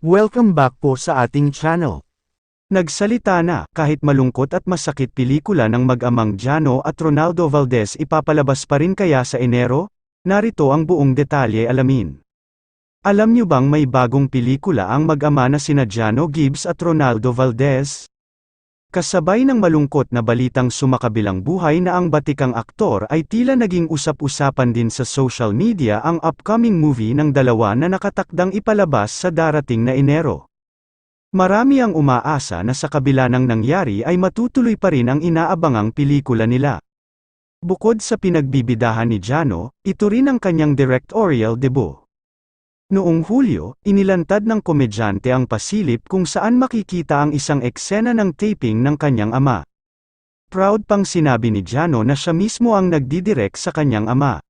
Welcome back po sa ating channel. Nagsalita na, kahit malungkot at masakit pelikula ng mag-amang Jano at Ronaldo Valdez ipapalabas pa rin kaya sa Enero? Narito ang buong detalye alamin. Alam niyo bang may bagong pelikula ang mag-ama na sina Jano Gibbs at Ronaldo Valdez? Kasabay ng malungkot na balitang sumakabilang buhay na ang batikang aktor ay tila naging usap-usapan din sa social media ang upcoming movie ng dalawa na nakatakdang ipalabas sa darating na Enero. Marami ang umaasa na sa kabila ng nangyari ay matutuloy pa rin ang inaabangang pelikula nila. Bukod sa pinagbibidahan ni Jano, ito rin ang kanyang directorial debut. Noong Hulyo, inilantad ng komedyante ang pasilip kung saan makikita ang isang eksena ng taping ng kanyang ama. Proud pang sinabi ni Jano na siya mismo ang nagdidirect sa kanyang ama.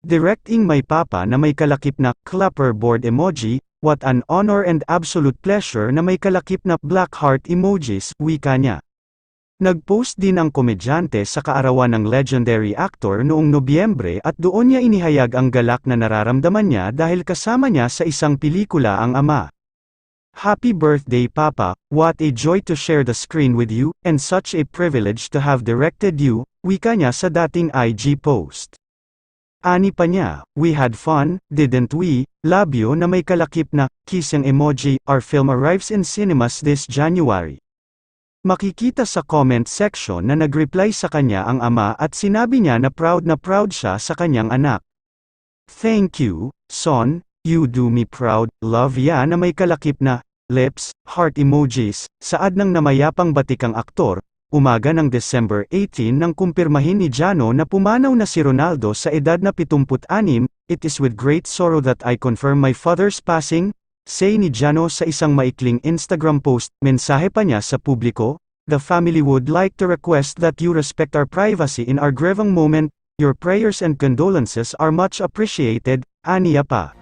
Directing my papa na may kalakip na clapperboard emoji, what an honor and absolute pleasure na may kalakip na black heart emojis, wika niya. Nag-post din ang komedyante sa kaarawan ng legendary actor noong Nobyembre at doon niya inihayag ang galak na nararamdaman niya dahil kasama niya sa isang pelikula ang ama. Happy birthday Papa, what a joy to share the screen with you, and such a privilege to have directed you, wika niya sa dating IG post. Ani pa niya, we had fun, didn't we, labyo na may kalakip na, kissing emoji, our film arrives in cinemas this January. Makikita sa comment section na nagreply sa kanya ang ama at sinabi niya na proud na proud siya sa kanyang anak. Thank you, son, you do me proud, love ya na may kalakip na, lips, heart emojis, saad ng namayapang batikang aktor, umaga ng December 18 nang kumpirmahin ni Jano na pumanaw na si Ronaldo sa edad na 76, it is with great sorrow that I confirm my father's passing, Say ni Jano sa isang maikling Instagram post, mensahe pa niya sa publiko, The family would like to request that you respect our privacy in our grieving moment, your prayers and condolences are much appreciated, aniya pa.